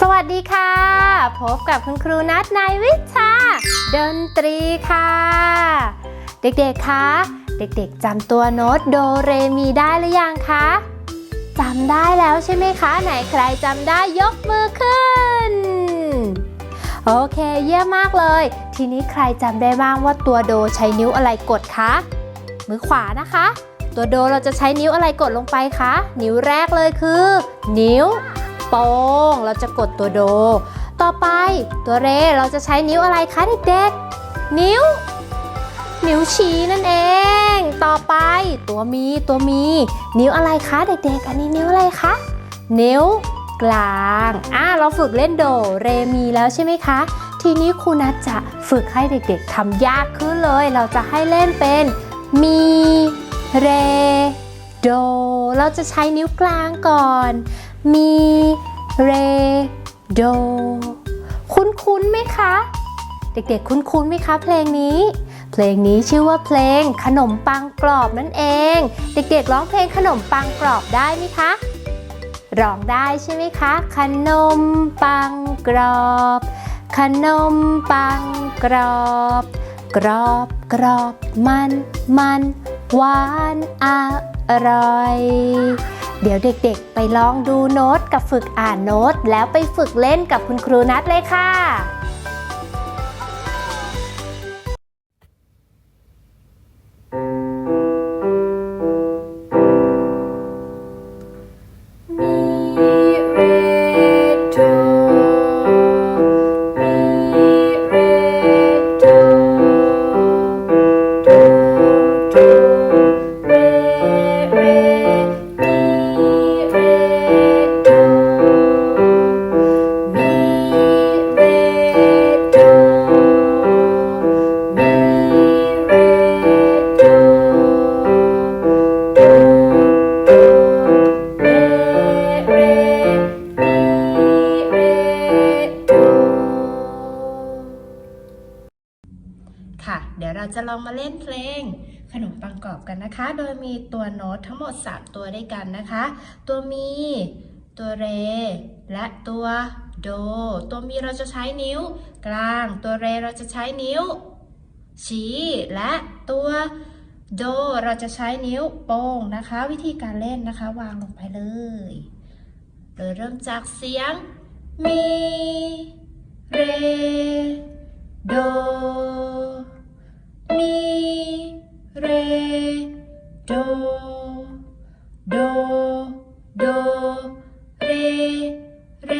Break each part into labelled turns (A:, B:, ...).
A: สวัสดีค่ะ พบกับคุณครูนัทในวิชาดนตรีค่ะ เด็กๆคะเด็กๆจำตัวโน้ตโดเรมีได้หรือยังคะจำได้แล้วใช่ไหมคะ ไหนใครจำได้ยกมือขึ้น โอเคเยี่ยมมากเลย ทีนี้ใครจำได้บ้างว่าตัวโดใช้นิ้วอะไรกดคะมือขวานะคะ ตัวโดเราจะใช้นิ้วอะไรกดลงไปคะนิ้วแรกเลยคือ นิ้ว โป้งเราจะกดตัวโด ต่อไปตัวเรเราจะใช้นิ้วอะไรคะเด็กๆ นิ้ว นิ้วชี้นั่นเอง ต่อไปตัวมีตัวมี นิ้วอะไรคะเด็กๆ อันนี้นิ้วอะไรคะ นิ้วกลางอ่าเราฝึกเล่นโด เรมีแล้วใช่ไหมคะ ทีนี้ครูนัทจะฝึกให้เด็กๆทำยากขึ้นเลย เราจะให้เล่นเป็น มี เร โด เราจะใช้นิ้วกลางก่อน มีเรโด คุ้นๆไหมคะ เด็กๆ คุ้นๆไหมคะเพลงนี้ เพลงนี้ชื่อว่าเพลงขนมปังกรอบนั่นเอง เด็กๆ ร้องเพลงขนมปังกรอบได้ไหมคะ ร้องได้ใช่ไหมคะ ขนมปังกรอบ ขนมปังกรอบ กรอบกรอบมันมัน หวานอร่อย เดี๋ยวเด็กๆ ไปลองดูโน้ตกับฝึกอ่านโน้ต แล้วไปฝึกเล่นกับคุณครูนัดเลยค่ะ ค่ะ เดี๋ยวเราจะลองมาเล่นเพลง นมปังกรอบกันนะคะ โดยมีตัวโน้ตทั้งหมด 3 ตัวด้วยกันนะคะ ตัวมี ตัวเร และตัวโด ตัวมีเราจะใช้นิ้วกลาง ตัวเรเราจะใช้นิ้ว ชี้ และตัวโดเราจะใช้นิ้วโป้งนะคะ วิธีการเล่นนะคะ วางลงไปเลยโดยเริ่มจากเสียง มี เร โด มี เร โด โด โด เร เร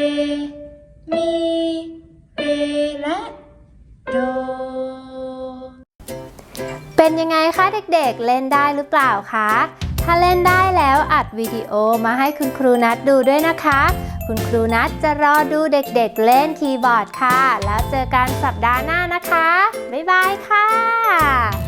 A: มี เร และ โด เป็นยังไงคะเด็กๆ เล่นได้หรือเปล่าคะ ถ้าเล่นได้แล้วอัดวิดีโอมาให้คุณครูนัดดูด้วยนะคะ คุณครูนัดจะรอดูเด็กๆ เล่นคีย์บอร์ดค่ะ แล้วเจอกันสัปดาห์หน้านะคะ บ๊ายบายค่ะ